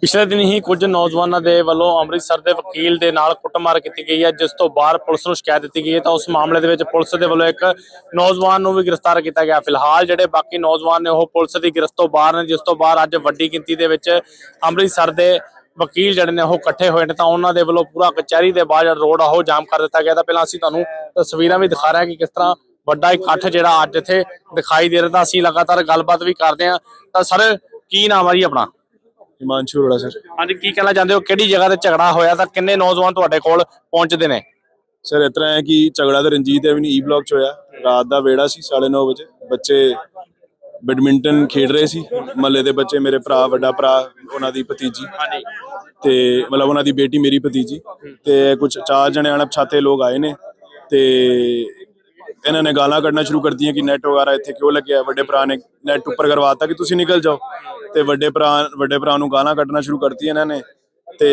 ਪਿਛਲੇ ਦਿਨ ਹੀ ਕੁਝ ਨੌਜਵਾਨਾਂ ਦੇ ਵੱਲੋਂ ਅੰਮ੍ਰਿਤਸਰ ਦੇ ਵਕੀਲ ਦੇ ਨਾਲ ਕੁੱਟਮਾਰ ਕੀਤੀ ਗਈ ਹੈ, ਜਿਸ ਤੋਂ ਬਾਅਦ ਪੁਲਿਸ ਨੂੰ ਸ਼ਿਕਾਇਤ ਦਿੱਤੀ ਗਈ ਹੈ। ਤਾਂ ਉਸ ਮਾਮਲੇ ਦੇ ਵਿੱਚ ਪੁਲਿਸ ਦੇ ਵੱਲੋਂ ਇੱਕ ਨੌਜਵਾਨ ਨੂੰ ਵੀ ਗ੍ਰਿਫਤਾਰ ਕੀਤਾ ਗਿਆ। ਫਿਲਹਾਲ ਜਿਹੜੇ ਬਾਕੀ ਨੌਜਵਾਨ ਨੇ, ਉਹ ਪੁਲਿਸ ਦੀ ਗ੍ਰਿਫਤ ਤੋਂ ਬਾਹਰ ਨੇ, ਜਿਸ ਤੋਂ ਬਾਅਦ ਅੱਜ ਵੱਡੀ ਗਿਣਤੀ ਦੇ ਵਿੱਚ ਅੰਮ੍ਰਿਤਸਰ ਦੇ ਵਕੀਲ ਜਿਹੜੇ ਨੇ, ਉਹ ਇਕੱਠੇ ਹੋਏ ਨੇ। ਤਾਂ ਉਹਨਾਂ ਦੇ ਵੱਲੋਂ ਪੂਰਾ ਕਚਹਿਰੀ ਦੇ ਬਾਹਰ ਜਿਹੜਾ ਰੋਡ ਆ, ਉਹ ਜਾਮ ਕਰ ਦਿੱਤਾ ਗਿਆ। ਤਾਂ ਪਹਿਲਾਂ ਅਸੀਂ ਤੁਹਾਨੂੰ ਤਸਵੀਰਾਂ ਵੀ ਦਿਖਾ ਰਹੇ ਹਾਂ ਕਿ ਕਿਸ ਤਰ੍ਹਾਂ ਵੱਡਾ ਇਕੱਠ ਜਿਹੜਾ ਅੱਜ ਇੱਥੇ ਦਿਖਾਈ ਦੇ ਰਿਹਾ। ਤਾਂ ਅਸੀਂ ਲਗਾਤਾਰ ਗੱਲਬਾਤ ਵੀ ਕਰਦੇ ਹਾਂ। ਤਾਂ ਸਰ, ਕੀ ਨਾਮ ਆ ਜੀ ਆਪਣਾ? ਹਿਮਾਂਸ਼ੂ ਅਰੋੜਾ ਸਰ। ਹਾਂਜੀ ਕੀ ਕਹਿਣਾ ਚਾਹੁੰਦੇ ਹੋ? ਕਿਹੜੀ ਜਗ੍ਹਾ ਤੇ ਝਗੜਾ ਹੋਇਆ ਤਾਂ ਕਿੰਨੇ ਨੌਜਵਾਨ ਤੁਹਾਡੇ ਕੋਲ ਪਹੁੰਚਦੇ ਨੇ? ਸਰ ਇਸ ਤਰ੍ਹਾਂ ਹੈ ਕਿ ਝਗੜਾ ਤੇ ਰਣਜੀਤ ਐਵਨ ਈ ਬਲਾਕ ਚ ਹੋਇਆ। ਰਾਤ ਦਾ ਵੇੜਾ ਸੀ 9:30 ਵਜੇ। ਬੱਚੇ ਬੈਡਮਿੰਟਨ ਖੇਡ ਰਹੇ ਸੀ। ਮਹੱਲੇ ਦੇ ਬੱਚੇ ਮੇਰੇ ਭਰਾ ਵੱਡਾ ਭਰਾ ਉਹਨਾਂ ਦੀ ਭਤੀਜੀ। ਹਾਂਜੀ। ਤੇ ਮਤਲਬ ਉਹਨਾਂ ਦੀ ਬੇਟੀ ਮੇਰੀ ਭਤੀਜੀ। ਤੇ ਕੁਝ ਚਾਰ ਜਣੇ ਅਣਪਛਾਤੇ ਲੋਕ ਆਏ ਨੇ। ਤੇ ਇਹਨਾਂ ਨੇ ਗਾਲਾਂ ਕੱਢਣਾ ਸ਼ੁਰੂ ਕਰਤੀਆਂ ਕਿ ਨੈਟ ਵਗੈਰਾ ਇੱਥੇ ਕਿਉਂ ਲੱਗਿਆ? ਵੱਡੇ ਭਰਾ ਨੇ ਨੈਟ ਉੱਪਰ ਕਰਵਾਤਾ ਕਿ ਤੁਸੀਂ ਨਿਕਲ ਜਾਓ। ਤੇ ਵੱਡੇ ਭਰਾ ਵੱਡੇ ਭਰਾ ਨੂੰ ਗਾਲਾਂ ਕੱਢਣਾ ਸ਼ੁਰੂ ਕਰਤੀਆਂ ਇਹਨਾਂ ਨੇ ਤੇ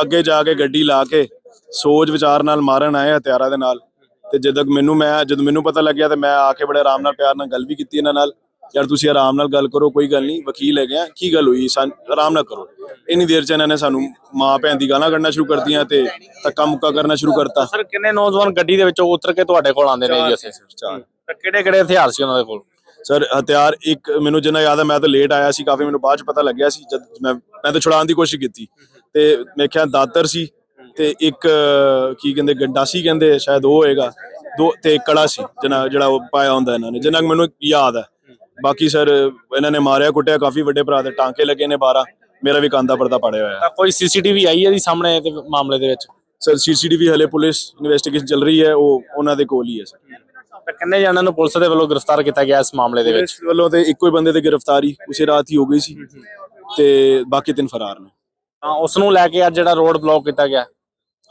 ਅੱਗੇ ਜਾ ਕੇ ਗੱਡੀ ਲਾ ਕੇ ਸੋਚ ਵਿਚਾਰ ਨਾਲ ਮਾਰਨ ਆਏ ਹਥਿਆਰਾਂ ਦੇ ਨਾਲ। ਤੇ ਜਦੋਂ ਮੈਨੂੰ ਮੈਂ ਜਦੋਂ ਮੈਨੂੰ ਪਤਾ ਲੱਗਿਆ ਤੇ ਮੈਂ ਆ ਕੇ ਬੜੇ ਆਰਾਮ ਨਾਲ ਪਿਆਰ ਨਾਲ ਗੱਲ ਵੀ ਕੀਤੀ ਇਹਨਾਂ ਨਾਲ। ਯਾਰ ਤੁਸੀਂ ਆਰਾਮ ਨਾਲ ਗੱਲ ਕਰੋ ਕੋਈ ਗੱਲ ਨਹੀਂ ਵਕੀਲ ਹੈਗੇ ਆ ਕੀ ਗੱਲ ਹੋਈ? ਆਰਾਮ ਨਾਲ ਕਰੋ। ਇੰਨੀ ਦੇਰ ਚ ਇਹਨਾਂ ਨੇ ਸਾਨੂੰ ਮਾਂ ਭੈਣ ਦੀ ਗਾਲਾਂ ਕੱਢਣਾ ਸ਼ੁਰੂ ਕਰਤੀਆਂ ਤੇ ਧੱਕਾ ਮੁੱਕਾ ਕਰਨਾ ਸ਼ੁਰੂ ਕਰਤਾ। ਸਰ ਕਿੰਨੇ ਨੌਜਵਾਨ ਗੱਡੀ ਦੇ ਵਿੱਚੋਂ ਉਤਰ ਕੇ ਤੁਹਾਡੇ ਕੋਲ ਆਉਂਦੇ ਨੇ ਜੀ ਅਸੀਂ? ਚਾਰ। ਤਾਂ ਕਿਹੜੇ ਕਿਹੜੇ ਹਥਿਆਰ ਸੀ ਉਹਨਾਂ ਦੇ ਕੋਲ? ਸਰ ਹਥਿਆਰ ਇੱਕ ਮੈਨੂੰ ਜਿੰਨਾ ਯਾਦ ਹੈ ਮੈਂ ਤਾਂ ਲੇਟ ਆਇਆ ਸੀ ਕਾਫੀ ਮੈਨੂੰ ਬਾਅਦ ਚ ਪਤਾ ਲੱਗਿਆ ਸੀ ਜਦ ਮੈਂ ਮੈਂ ਤਾਂ ਛੁਡਾਉਣ ਦੀ ਕੋਸ਼ਿਸ਼ ਕੀਤੀ। ਤੇ ਮੈਂ ਕਿਹਾ ਦਾਤਰ ਸੀ ਤੇ ਇੱਕ ਕੀ ਕਹਿੰਦੇ ਗੰਡਾਸੀ ਕਹਿੰਦੇ ਸ਼ਾਇਦ ਉਹ ਹੋਏਗਾ। ਦੋ ਤੇ ਕੜਾ ਸੀ ਜਿਹਨਾਂ ਜਿਹੜਾ ਉਹ ਪਾਇਆ ਹੁੰਦਾ ਇਹਨਾਂ ਨੇ ਜਿੰਨਾ ਮੈਨੂੰ ਯਾਦ ਹੈ। ਬਾਕੀ ਸਰ ਇਹਨਾਂ ਨੇ ਮਾਰਿਆ ਕੁੱਟਿਆ ਕਾਫੀ ਵੱਡੇ ਭਰਾ ਦੇ ਟਾਂਕੇ ਲੱਗੇ ਨੇ 12 ਮੇਰਾ ਵੀ ਕਾਂਦਾ ਪਰਦਾ ਪੜਿਆ ਹੋਇਆ ਹੈ। ਤਾਂ ਕੋਈ ਸੀਸੀਟੀਵੀ ਆਈ ਹੈ ਜੀ ਸਾਹਮਣੇ ਮਾਮਲੇ ਦੇ ਵਿੱਚ? ਸਰ ਸੀਸੀਟੀਵੀ ਹਲੇ ਪੁਲਿਸ ਇਨਵੈਸਟੀਗੇਸ਼ਨ ਚੱਲ ਰਹੀ ਹੈ ਉਹ ਉਹਨਾਂ ਦੇ ਕੋਲ ਹੀ ਹੈ ਸਰ। ਤਾਂ ਕਿੰਨੇ ਜਣਾਂ ਨੂੰ ਪੁਲਿਸ ਦੇ ਵੱਲੋਂ ਗ੍ਰਿਫਤਾਰ ਕੀਤਾ ਗਿਆ ਇਸ ਮਾਮਲੇ ਦੇ ਵਿੱਚ? ਪੁਲਿਸ ਵੱਲੋਂ ਤੇ ਇੱਕੋ ਹੀ ਬੰਦੇ ਦੀ ਗ੍ਰਿਫਤਾਰੀ ਉਸੇ ਰਾਤ ਹੀ ਹੋ ਗਈ ਸੀ ਤੇ ਬਾਕੀ ਤਿੰਨ ਫਰਾਰ ਨੇ। ਤਾਂ ਉਸ ਨੂੰ ਲੈ ਕੇ ਅੱਜ ਜਿਹੜਾ ਰੋਡ ਬਲੌਕ ਕੀਤਾ ਗਿਆ।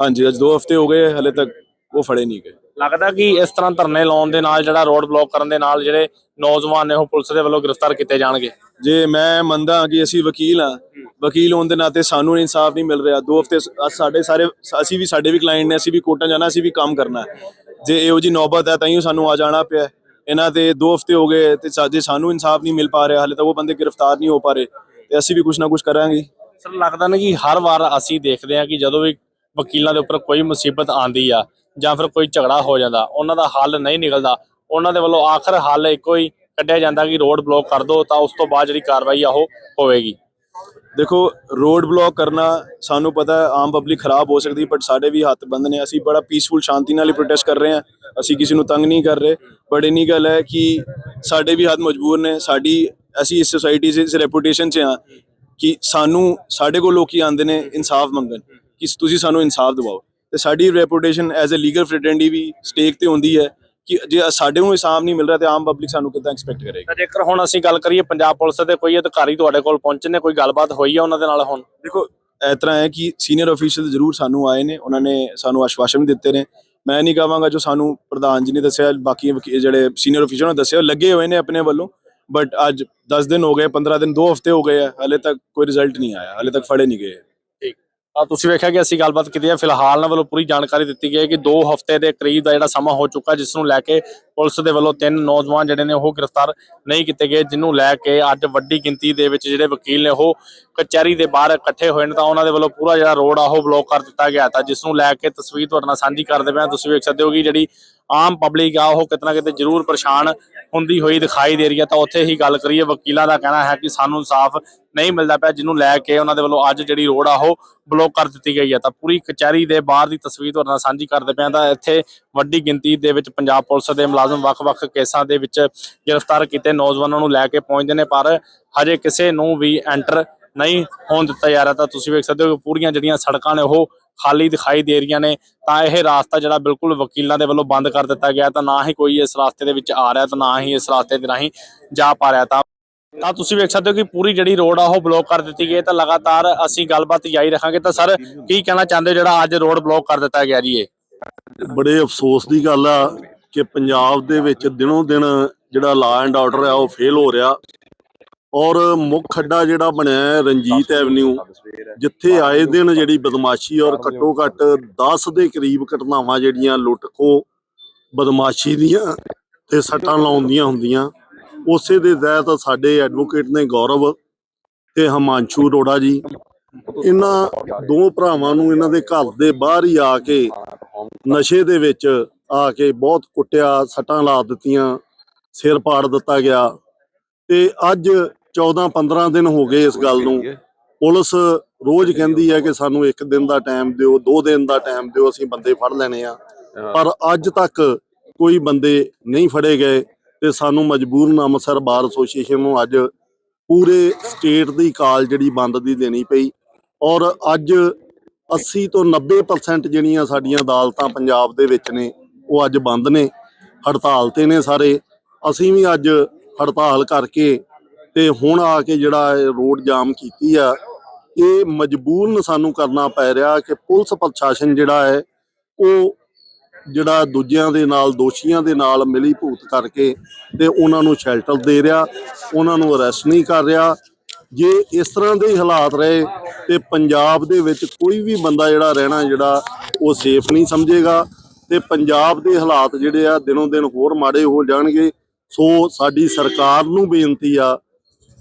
ਹਾਂਜੀ ਅੱਜ 2 ਹਫ਼ਤੇ ਹੋ ਗਏ ਹਲੇ ਤੱਕ ਉਹ ਫੜੇ ਨਹੀਂ ਗਏ। ਲੱਗਦਾ ਕਿ ਇਸ ਤਰ੍ਹਾਂ ਧਰਨੇ ਲਾਉਣ ਦੇ ਨਾਲ ਜਿਹੜਾ ਰੋਡ ਬਲੌਕ ਕਰਨ ਦੇ ਨਾਲ ਜਿਹੜੇ ਨੌਜਵਾਨ ਨੇ ਉਹ ਪੁਲਿਸ ਦੇ ਵੱਲੋਂ ਗ੍ਰਿਫਤਾਰ ਕੀਤੇ ਜਾਣਗੇ। ਜੇ ਮੈਂ ਮੰਨਦਾ ਹਾਂ ਕਿ ਅਸੀਂ ਵਕੀਲ ਹਾਂ ਵਕੀਲ ਹੋਣ ਦੇ ਨਾਤੇ ਸਾਨੂੰ ਇਨਸਾਫ ਨਹੀਂ ਮਿਲ ਰਿਹਾ। 2 ਹਫ਼ਤੇ ਸ- ਅੱਜ ਸਾਡੇ ਸਾਰੇ ਅਸੀਂ ਵੀ ਸਾਡੇ ਵੀ ਕਲਾਇੰਟ ਨੇ ਅਸੀਂ ਵੀ ਕੋਰਟਾਂ ਜਾਣਾ ਅਸੀਂ ਵੀ ਕੰਮ ਕਰਨਾ। ਹੈ ਜੇ ਇਹੋ ਜੀ ਨੌਬਤ ਹੈ ਤਾਂ ਹੀ ਸਾਨੂੰ ਆ ਜਾਣਾ ਪਿਆ ਇਹਨਾਂ ਤੇ 2 ਹਫ਼ਤੇ ਹੋ ਗਏ ਤੇ ਜੇ ਸਾਨੂੰ ਇਨਸਾਫ ਨਹੀਂ ਮਿਲ ਪਾ ਰਿਹਾ, ਹਾਲੇ ਤੱਕ ਉਹ ਬੰਦੇ ਗ੍ਰਿਫਤਾਰ ਨਹੀਂ ਹੋ ਪਾ ਰਹੇ। ਤੇ ਅਸੀਂ ਵੀ ਕੁਝ ਨਾ ਕੁਝ ਕਰਾਂਗੇ। ਸਰ, ਲੱਗਦਾ ਨਾ ਕਿ ਹਰ ਵਾਰ ਅਸੀਂ ਦੇਖਦੇ ਹਾਂ ਕਿ ਜਦੋਂ ਵੀ ਵਕੀਲਾਂ ਦੇ ਉੱਪਰ ਕੋਈ ਮੁਸੀਬਤ ਆਂਦੀ ਆ ਜਾਂ ਫਿਰ ਕੋਈ ਝਗੜਾ ਹੋ ਜਾਂਦਾ, ਉਹਨਾਂ ਦਾ ਹੱਲ ਨਹੀਂ ਨਿਕਲਦਾ। ਉਹਨਾਂ ਦੇ ਵੱਲੋਂ ਆਖਰ ਹੱਲ ਇੱਕੋ ਹੀ ਕੱਢਿਆ ਜਾਂਦਾ ਕਿ ਰੋਡ ਬਲੌਕ ਕਰ ਦਿਓ ਤਾਂ ਉਸ ਤੋਂ ਬਾਅਦ ਜਿਹੜੀ ਕਾਰਵਾਈ ਆ ਉਹ ਹੋਵੇਗੀ। ਦੇਖੋ ਰੋਡ ਬਲੌਕ ਕਰਨਾ ਸਾਨੂੰ ਪਤਾ ਹੈ, ਆਮ ਪਬਲਿਕ ਖਰਾਬ ਹੋ ਸਕਦੀ ਬਟ ਸਾਡੇ ਵੀ ਹੱਥ ਬੰਦ ਨੇ। ਅਸੀਂ ਬੜਾ ਪੀਸਫੁਲ ਸ਼ਾਂਤੀ ਨਾਲ ਹੀ ਪ੍ਰੋਟੈਸਟ ਕਰ ਰਹੇ ਹਾਂ। ਅਸੀਂ ਕਿਸੇ ਨੂੰ ਤੰਗ ਨਹੀਂ ਕਰ ਰਹੇ। ਬਟ ਇੰਨੀ ਗੱਲ ਹੈ ਕਿ ਸਾਡੇ ਵੀ ਹੱਥ ਮਜਬੂਰ ਨੇ। ਸਾਡੀ, ਅਸੀਂ ਇਸ ਸੋਸਾਇਟੀ 'ਚ, ਇਸ ਰੈਪੂਟੇਸ਼ਨ 'ਚ ਹਾਂ ਕਿ ਸਾਨੂੰ, ਸਾਡੇ ਕੋਲ ਲੋਕੀ ਆਉਂਦੇ ਨੇ, ਇਨਸਾਫ ਮੰਗਣ। ਕਿ ਤੁਸੀਂ ਸਾਨੂੰ ਇਨਸਾਫ ਦਿਵਾਓ। ਤੇ ਸਾਡੀ reputation as a legal fraternity we stake ਤੇ ਹੁੰਦੀ ਹੈ। ਕਿ ਜੇ ਸਾਡੇ ਨੂੰ ਇਨਸਾਫ ਨਹੀਂ ਮਿਲ ਰਿਹਾ ਤੇ ਆਮ ਪਬਲਿਕ ਸਾਨੂੰ ਕਿੱਦਾਂ ਐਕਸਪੈਕਟ ਕਰੇਗੀ? ਤਾਂ ਜੇਕਰ ਹੁਣ ਅਸੀਂ ਗੱਲ ਕਰੀਏ ਪੰਜਾਬ ਪੁਲਿਸ ਦੇ ਕੋਈ ਅਧਿਕਾਰੀ ਤੁਹਾਡੇ ਕੋਲ ਪਹੁੰਚੇ ਨੇ ਕੋਈ ਗੱਲਬਾਤ ਹੋਈ ਹੈ ਉਹਨਾਂ ਦੇ ਨਾਲ ਹੁਣ? ਦੇਖੋ ਇਸ ਤਰ੍ਹਾਂ ਹੈ ਕਿ ਸੀਨੀਅਰ ਅਫੀਸ਼ੀਅਲ ਜ਼ਰੂਰ ਸਾਨੂੰ ਆਏ ਨੇ ਉਹਨਾਂ ਨੇ ਸਾਨੂੰ ਆਸ਼ਵਾਸਨ ਵੀ ਦਿੱਤੇ ਨੇ। ਮੈਂ ਨਹੀਂ ਕਹਾਂਗਾ ਜੋ ਸਾਨੂੰ ਪ੍ਰਧਾਨ ਜੀ ਨੇ ਦੱਸਿਆ ਬਾਕੀ ਜਿਹੜੇ ਸੀਨੀਅਰ ਅਫੀਸ਼ੀਅਲ ਨੇ ਦੱਸਿਆ ਲੱਗੇ ਹੋਏ ਨੇ ਆਪਣੇ ਵੱਲੋਂ। ਬਟ ਅੱਜ 10 ਦਿਨ ਹੋ ਗਏ 15 ਦਿਨ 2 ਹਫ਼ਤੇ ਹੋ ਗਏ ਹਲੇ ਤੱਕ ਕੋਈ ਰਿਜ਼ਲਟ ਨਹੀਂ ਆਇਆ ਹਲੇ ਤੱਕ ਫੜੇ ਨਹੀਂ ਗਏ। ਤਾਂ ਤੁਸੀਂ ਵੇਖਿਆ ਕਿ ਅਸੀਂ ਗੱਲਬਾਤ ਕੀਤੀ ਹੈ। ਫਿਲਹਾਲ ਨਾਲ ਵੱਲੋਂ ਪੂਰੀ ਜਾਣਕਾਰੀ ਦਿੱਤੀ ਗਈ ਹੈ ਕਿ 2 ਹਫ਼ਤੇ ਦੇ ਕਰੀਬ ਦਾ ਜਿਹੜਾ ਸਮਾਂ ਹੋ ਚੁੱਕਾ ਜਿਸ ਨੂੰ ਲੈ ਕੇ ਪੁਲਿਸ ਦੇ ਵੱਲੋਂ ਤਿੰਨ ਨੌਜਵਾਨ ਜਿਹੜੇ ਨੇ ਉਹ ਗ੍ਰਿਫਤਾਰ ਨਹੀਂ ਕੀਤੇ ਗਏ ਜਿਹਨੂੰ ਲੈ ਕੇ ਅੱਜ ਵੱਡੀ ਗਿਣਤੀ ਦੇ ਵਿੱਚ ਜਿਹੜੇ ਵਕੀਲ ਨੇ ਉਹ ਕਚਹਿਰੀ ਦੇ ਬਾਹਰ ਇਕੱਠੇ ਹੋਏ ਨੇ, ਤਾਂ ਉਹਨਾਂ ਦੇ ਵੱਲੋਂ ਪੂਰਾ ਜਿਹੜਾ ਰੋਡ ਆ ਉਹ ਬਲੌਕ ਕਰ ਦਿੱਤਾ ਗਿਆ ਤਾਂ ਜਿਸ ਨੂੰ ਲੈ ਕੇ ਤਸਵੀਰ ਤੁਹਾਡੇ ਨਾਲ ਸਾਂਝੀ ਕਰਦੇ ਪਏ ਤੁਸੀਂ ਵੇਖ ਸਕਦੇ ਹੋ ਕਿ ਜਿਹੜੀ ਆਮ ਪਬਲਿਕ ਆ, ਉਹ ਕਿਤਨਾ ਕਿਤੇ ਜ਼ਰੂਰ ਪਰੇਸ਼ਾਨ ਹੁੰਦੀ ਹੋਈ ਦਿਖਾਈ ਦੇ ਰਹੀ ਹੈ। ਤਾਂ ਉੱਥੇ ਹੀ ਗੱਲ ਕਰੀਏ, ਵਕੀਲਾਂ ਦਾ ਕਹਿਣਾ ਹੈ ਕਿ ਸਾਨੂੰ ਇਨਸਾਫ ਨਹੀਂ ਮਿਲਦਾ ਪਿਆ ਜਿਹਨੂੰ ਲੈ ਕੇ ਉਹਨਾਂ ਦੇ ਵੱਲੋਂ ਅੱਜ ਜਿਹੜੀ ਰੋਡ ਆ, ਉਹ ਬਲੌਕ ਕਰ ਦਿੱਤੀ ਗਈ ਹੈ। ਤਾਂ ਪੂਰੀ ਕਚਹਿਰੀ ਦੇ ਬਾਹਰ ਦੀ ਤਸਵੀਰ ਤੁਹਾਡੇ ਨਾਲ ਸਾਂਝੀ ਕਰਦੇ ਪਏ ਤਾਂ ਇੱਥੇ ਵੱਡੀ ਗਿਣਤੀ ਦੇ ਵਿੱਚ ਪੰਜਾਬ ਪੁਲਿਸ ਦੇ ਮੁਲਾਜ਼ਮ ਵੱਖ-ਵੱਖ ਕੇਸਾਂ ਦੇ ਵਿੱਚ ਗ੍ਰਿਫਤਾਰ ਕੀਤੇ। ਨੌਜਵਾਨਾਂ ਨੂੰ ਲੈ ਕੇ ਪਹੁੰਚਦੇ ਨੇ, ਪਰ ਹਜੇ ਕਿਸੇ ਨੂੰ ਵੀ ਐਂਟਰ ਨਹੀਂ ਹੋਣ ਦਿੱਤਾ ਜਾ ਰਿਹਾ। ਤਾਂ ਤੁਸੀਂ ਵੇਖ ਸਕਦੇ ਹੋ ਕਿ ਪੂਰੀਆਂ ਜਿਹੜੀਆਂ ਸੜਕਾਂ ਨੇ, ਉਹ ਖਾਲੀ ਦਿਖਾਈ ਦੇ ਰਹੀਆਂ ਨੇ। ਤਾਂ ਇਹ ਰਾਸਤਾ ਜਿਹੜਾ ਬਿਲਕੁਲ ਵਕੀਲਾਂ ਦੇ ਵੱਲੋਂ ਬੰਦ ਕਰ ਦਿੱਤਾ ਗਿਆ। ਤਾਂ ਨਾ ਹੀ ਕੋਈ ਇਸ ਰਾਸਤੇ ਦੇ ਵਿੱਚ ਆ ਰਿਹਾ ਤਾਂ ਨਾ ਹੀ ਇਸ ਰਾਸਤੇ ਦੇ ਰਾਹੀਂ ਜਾ ਪਾ ਰਿਹਾ। ਤਾਂ ਤਾਂ ਤੁਸੀਂ ਵੇਖ ਸਕਦੇ ਹੋ ਕਿ ਪੂਰੀ ਜਿਹੜੀ ਰੋਡ ਆ, ਉਹ ਬਲੌਕ ਕਰ ਦਿੱਤੀ ਗਈ ਹੈ। ਤਾਂ ਲਗਾਤਾਰ ਅਸੀਂ ਗੱਲਬਾਤ ਜਾਰੀ ਰੱਖਾਂਗੇ। ਤਾਂ ਸਰ, ਕੀ ਕਹਿਣਾ ਚਾਹੁੰਦੇ ਹੋ ਜਿਹੜਾ ਅੱਜ ਰੋਡ ਬਲੌਕ ਕਰ ਦਿੱਤਾ ਗਿਆ ਜੀ ਇਹ? ਬੜੇ ਅਫਸੋਸ ਦੀ ਗੱਲ ਆ ਕਿ ਪੰਜਾਬ ਦੇ ਵਿੱਚ ਦਿਨੋਂ ਦਿਨ ਜਿਹੜਾ ਲਾ ਐਂਡ ਆਰਡਰ ਆ ਉਹ ਫੇਲ ਹੋ ਰਿਹਾ। ਔਰ ਮੁੱਖ ਖੱਡਾ ਜਿਹੜਾ ਬਣਿਆ ਹੈ ਰਣਜੀਤ ਐਵਨਿਊ, ਜਿੱਥੇ ਆਏ ਦਿਨ ਜਿਹੜੀ ਬਦਮਾਸ਼ੀ ਔਰ ਘੱਟੋ ਘੱਟ 10 ਦੇ ਕਰੀਬ ਘਟਨਾਵਾਂ ਜਿਹੜੀਆਂ ਲੁੱਟਖੋ ਬਦਮਾਸ਼ੀ ਦੀਆਂ ਤੇ ਸੱਟਾਂ ਲਾਉਂਦੀਆਂ ਹੁੰਦੀਆਂ, ਉਸੇ ਦੇ ਤਹਿਤ ਸਾਡੇ ਐਡਵੋਕੇਟ ਨੇ ਗੌਰਵ ਤੇ ਹਿਮਾਂਸ਼ੂ ਅਰੋੜਾ ਜੀ, ਇਹਨਾਂ ਦੋ ਭਰਾਵਾਂ ਨੂੰ ਇਹਨਾਂ ਦੇ ਘਰ ਦੇ ਬਾਹਰ ਹੀ ਆ ਕੇ ਨਸ਼ੇ ਦੇ ਵਿੱਚ ਆ ਕੇ ਬਹੁਤ ਕੁੱਟਿਆ ਸੱਟਾਂ ਲਾ ਦਿੱਤੀਆਂ ਸਿਰ ਪਾੜ ਦਿੱਤਾ ਗਿਆ। ਤੇ ਅੱਜ 14 15 ਦਿਨ ਹੋ ਗਏ ਇਸ ਗੱਲ ਨੂੰ। ਪੁਲਿਸ ਰੋਜ਼ ਕਹਿੰਦੀ ਹੈ ਕਿ ਸਾਨੂੰ ਇੱਕ ਦਿਨ ਦਾ ਟਾਈਮ ਦਿਓ ਦੋ ਦਿਨ ਦਾ ਟਾਈਮ ਦਿਓ ਅਸੀਂ ਬੰਦੇ ਫੜ ਲੈਣੇ ਆ। ਪਰ ਅੱਜ ਤੱਕ ਕੋਈ ਬੰਦੇ ਨਹੀਂ ਫੜੇ ਗਏ ਤੇ ਸਾਨੂੰ ਮਜਬੂਰਨ ਅੰਮ੍ਰਿਤਸਰ ਬਾਰ ਐਸੋਸੀਏਸ਼ਨ ਨੂੰ ਅੱਜ ਪੂਰੇ ਸਟੇਟ ਦੀ ਕਾਲ ਜਿਹੜੀ ਬੰਦ ਦੀ ਦੇਣੀ ਪਈ। ਔਰ ਅੱਜ 80 ਤੋਂ 90% ਜਿਹੜੀਆਂ ਸਾਡੀਆਂ ਅਦਾਲਤਾਂ ਪੰਜਾਬ ਦੇ ਵਿੱਚ ਨੇ, ਉਹ ਅੱਜ ਬੰਦ ਨੇ, ਹੜਤਾਲ ਤੇ ਨੇ ਸਾਰੇ। ਅਸੀਂ ਵੀ ਅੱਜ ਹੜਤਾਲ ਕਰਕੇ ਤੇ ਹੁਣ ਆ ਕੇ ਜਿਹੜਾ ਰੋਡ ਜਾਮ ਕੀਤੀ ਆ, ਇਹ ਮਜਬੂਰਨ ਸਾਨੂੰ ਕਰਨਾ ਪੈ ਰਿਹਾ ਕਿ ਪੁਲਿਸ ਪ੍ਰਸ਼ਾਸਨ ਜਿਹੜਾ ਹੈ, ਉਹ ਜਿਹੜਾ ਦੂਜਿਆਂ ਦੇ ਨਾਲ, ਦੋਸ਼ੀਆਂ ਦੇ ਨਾਲ ਮਿਲੀ ਭੂਤ ਕਰਕੇ ਤੇ ਉਹਨਾਂ ਨੂੰ ਸ਼ੈਲਟਰ ਦੇ ਰਿਹਾ, ਉਹਨਾਂ ਨੂੰ ਅਰੈਸਟ ਨਹੀਂ ਕਰ ਰਿਹਾ। ਜੇ ਇਸ ਤਰ੍ਹਾਂ ਦੇ ਹਾਲਾਤ ਰਹੇ ਤੇ ਪੰਜਾਬ ਦੇ ਵਿੱਚ ਕੋਈ ਵੀ ਬੰਦਾ ਜਿਹੜਾ ਰਹਿਣਾ ਜਿਹੜਾ, ਉਹ ਸੇਫ ਨਹੀਂ ਸਮਝੇਗਾ ਤੇ ਪੰਜਾਬ ਦੇ ਹਾਲਾਤ ਜਿਹੜੇ ਆ ਦਿਨੋਂ ਦਿਨ ਹੋਰ ਮਾੜੇ ਹੋ ਜਾਣਗੇ। ਸੋ ਸਾਡੀ ਸਰਕਾਰ ਨੂੰ ਬੇਨਤੀ ਆ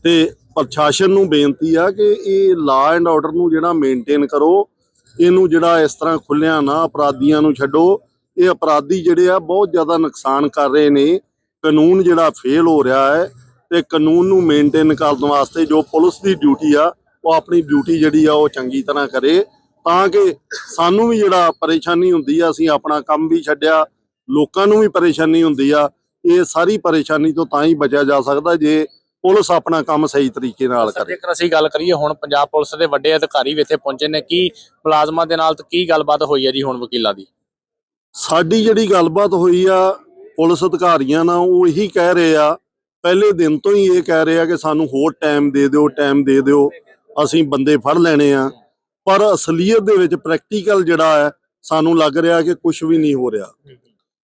ਤੇ ਪ੍ਰਸ਼ਾਸਨ ਨੂੰ ਬੇਨਤੀ ਆ ਕਿ ਇਹ ਲਾ ਐਂਡ ਆਰਡਰ ਨੂੰ ਜਿਹੜਾ ਮੇਨਟੇਨ ਕਰੋ, ਇਹਨੂੰ ਜਿਹੜਾ ਇਸ ਤਰ੍ਹਾਂ ਖੁੱਲਿਆ ਨਾ ਅਪਰਾਧੀਆਂ ਨੂੰ ਛੱਡੋ। ਇਹ ਅਪਰਾਧੀ ਜਿਹੜੇ ਆ ਬਹੁਤ ਜ਼ਿਆਦਾ ਨੁਕਸਾਨ ਕਰ ਰਹੇ ਨੇ। ਕਾਨੂੰਨ ਜਿਹੜਾ ਫੇਲ ਹੋ ਰਿਹਾ ਹੈ ਤੇ ਕਾਨੂੰਨ ਨੂੰ ਮੇਨਟੇਨ ਕਰਨ ਵਾਸਤੇ ਜੋ ਪੁਲਿਸ ਦੀ ਡਿਊਟੀ ਆ ਉਹ ਆਪਣੀ ਡਿਊਟੀ ਜਿਹੜੀ ਆ ਉਹ ਚੰਗੀ ਤਰ੍ਹਾਂ ਕਰੇ। ਤਾਂ ਕਿ ਸਾਨੂੰ ਵੀ ਜਿਹੜਾ ਪਰੇਸ਼ਾਨੀ ਹੁੰਦੀ ਆ ਅਸੀਂ ਆਪਣਾ ਕੰਮ ਵੀ ਛੱਡਿਆ ਲੋਕਾਂ ਨੂੰ ਵੀ ਪਰੇਸ਼ਾਨੀ ਹੁੰਦੀ ਆ ਇਹ ਸਾਰੀ ਪਰੇਸ਼ਾਨੀ ਤੋਂ ਤਾਂ ਹੀ ਬਚਿਆ ਜਾ ਸਕਦਾ ਜੇ ਪੁਲਿਸ ਆਪਣਾ ਕੰਮ ਸਹੀ ਤਰੀਕੇ ਨਾਲ ਕਰੇ। ਜੇਕਰ ਅਸੀਂ ਗੱਲ ਕਰੀਏ ਹੁਣ ਪੰਜਾਬ ਪੁਲਿਸ ਦੇ ਵੱਡੇ ਅਧਿਕਾਰੀ ਵੀ ਇੱਥੇ ਪਹੁੰਚੇ ਨੇ ਕੀ ਮੁਲਾਜ਼ਮਾਂ ਦੇ ਨਾਲ ਕੀ ਗੱਲਬਾਤ ਹੋਈ ਹੈ ਜੀ ਹੁਣ ਵਕੀਲਾਂ ਦੀ? ਸਾਡੀ ਜਿਹੜੀ ਗੱਲਬਾਤ ਹੋਈ ਆ ਪੁਲਿਸ ਅਧਿਕਾਰੀਆਂ ਨਾਲ ਉਹ ਇਹੀ ਕਹਿ ਰਹੇ ਆ ਪਹਿਲੇ ਦਿਨ ਤੋਂ ਹੀ ਇਹ ਕਹਿ ਰਿਹਾ ਕਿ ਸਾਨੂੰ ਹੋਰ ਟਾਈਮ ਦੇ ਦਿਓ ਟਾਈਮ ਦੇ ਦਿਓ, ਅਸੀਂ ਬੰਦੇ ਫੜ ਲੈਣੇ ਆ। ਪਰ ਅਸਲੀਅਤ ਦੇ ਵਿੱਚ ਪ੍ਰੈਕਟੀਕਲ ਜਿਹੜਾ ਹੈ, ਸਾਨੂੰ ਲੱਗ ਰਿਹਾ ਕਿ ਕੁਝ ਵੀ ਨਹੀਂ ਹੋ ਰਿਹਾ।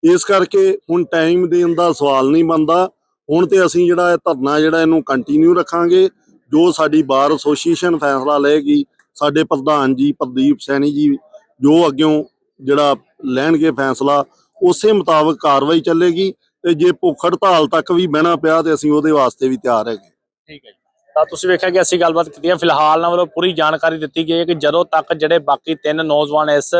ਇਸ ਕਰਕੇ ਹੁਣ ਟਾਈਮ ਦੇਣ ਦਾ ਸਵਾਲ ਨਹੀਂ ਬਣਦਾ। ਹੁਣ ਤੇ ਅਸੀਂ ਜਿਹੜਾ ਇਹ ਧਰਨਾ ਜਿਹੜਾ ਇਹਨੂੰ ਕੰਟੀਨਿਊ ਰੱਖਾਂਗੇ, ਜੋ ਸਾਡੀ ਬਾਰ ਐਸੋਸੀਏਸ਼ਨ ਫੈਸਲਾ ਲਏਗੀ, ਸਾਡੇ ਪ੍ਰਧਾਨ ਜੀ, ਪ੍ਰਦੀਪ ਸੈਣੀ ਜੀ, ਜੋ ਅੱਗਿਓਂ ਜਿਹੜਾ ਲੈਣਗੇ ਫੈਸਲਾ, ਉਸੇ ਮੁਤਾਬਕ ਕਾਰਵਾਈ ਚੱਲੇਗੀ। ਤੇ ਜੇ ਭੁੱਖ ਹੜਤਾਲ ਤੱਕ ਵੀ ਬਹਿਣਾ ਪਿਆ ਤੇ ਅਸੀਂ ਉਹਦੇ ਵਾਸਤੇ ਵੀ ਤਿਆਰ ਹੈਗੇ। ਠੀਕ ਹੈ ਜੀ। ਤਾਂ ਤੁਸੀਂ ਵੇਖਿਆ ਕਿ ਅਸੀਂ ਗੱਲਬਾਤ ਕੀਤੀ ਹੈ, ਫਿਲਹਾਲ ਨਾਲ ਵੱਲੋਂ ਪੂਰੀ ਜਾਣਕਾਰੀ ਦਿੱਤੀ ਗਈ ਹੈ ਕਿ ਜਦੋਂ ਤੱਕ ਜਿਹੜੇ ਬਾਕੀ ਤਿੰਨ ਨੌਜਵਾਨ ਇਸ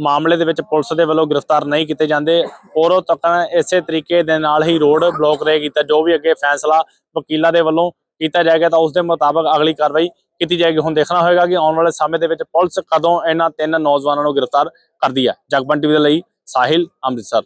ਮਾਮਲੇ ਦੇ ਵਿੱਚ ਪੁਲਿਸ ਦੇ ਵੱਲੋਂ ਗ੍ਰਿਫਤਾਰ ਨਹੀਂ ਕੀਤੇ ਜਾਂਦੇ, ਉਦੋਂ ਤੱਕ ਇਸੇ ਤਰੀਕੇ ਦੇ ਨਾਲ ਹੀ ਰੋਡ ਬਲੌਕ ਰਹੇਗੀ ਤਾਂ ਜੋ ਵੀ ਅੱਗੇ ਫੈਸਲਾ ਵਕੀਲਾਂ ਦੇ ਵੱਲੋਂ ਕੀਤਾ ਜਾਏਗਾ, ਤਾਂ ਉਸ ਦੇ ਮੁਤਾਬਕ ਅਗਲੀ ਕਾਰਵਾਈ ਕੀਤੀ ਜਾਏਗੀ। ਹੁਣ ਦੇਖਣਾ ਹੋਏਗਾ ਕਿ ਆਉਣ ਵਾਲੇ ਸਮੇਂ ਦੇ ਵਿੱਚ ਪੁਲਿਸ ਕਦੋਂ ਇਹਨਾਂ ਤਿੰਨ ਨੌਜਵਾਨਾਂ ਨੂੰ ਗ੍ਰਿਫਤਾਰ ਕਰਦੀ ਹੈ। ਜਗਬਨ ਟੀਵੀ ਦੇ ਲਈ ਸਾਹਿਲ ਅੰਮ੍ਰਿਤਸਰ।